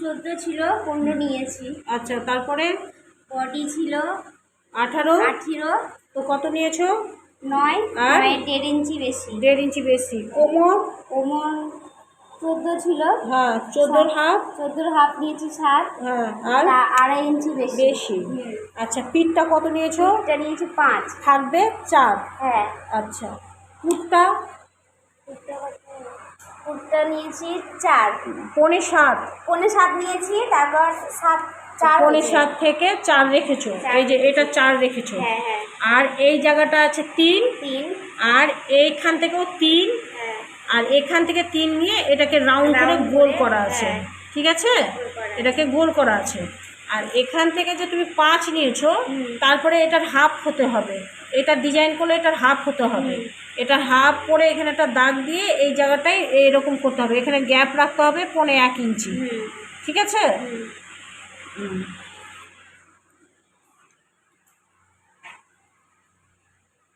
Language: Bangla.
চোদ্দ ছিল পনেরো নিয়েছি। আচ্ছা তারপরে? বডি ছিল আঠারো? আঠেরো। তো কত নিয়েছো? নয় আর? দেড় ইঞ্চি বেশি। দেড় ইঞ্চি বেশি। কোমর? কোমর চোদ্দ ছিল। হ্যাঁ চোদ্দোর হাফ? চোদ্দোর হাফ নিয়েছি সাত। হ্যাঁ আর? আড়াই ইঞ্চি বেশি। বেশি। আচ্ছা পিঠটা কত নিয়েছো? এটা নিয়েছি পাঁচ। থাকবে চার। হ্যাঁ। আচ্ছা। কুটটা কুর্তা নিয়েছি চার। পনে সাত। পনে সাত নিয়েছি তারপর সাত চার পনে। সাত থেকে চার রেখেছো। এই যে এটা চার রেখেছো। হ্যাঁ হ্যাঁ। আর এই জায়গাটা আছে তিন। তিন। আর এইখান থেকেও তিন। হ্যাঁ। আর এখান থেকে তিন নিয়ে এটাকে রাউন্ড করে গোল করা আছে। ঠিক আছে। এটাকে গোল করা আছে। আর এখান থেকে যে তুমি পাঁচ নিয়েছো তারপরে এটার হাফ হতে হবে। এটা ডিজাইন করলে এটার হাফ হতে হবে। এটা হাফ করে এখানে একটা দাগ দিয়ে এই জায়গাটায় এরকম করতে হবে। এখানে গ্যাপ রাখতে হবে পনে এক ইঞ্চি। ঠিক আছে।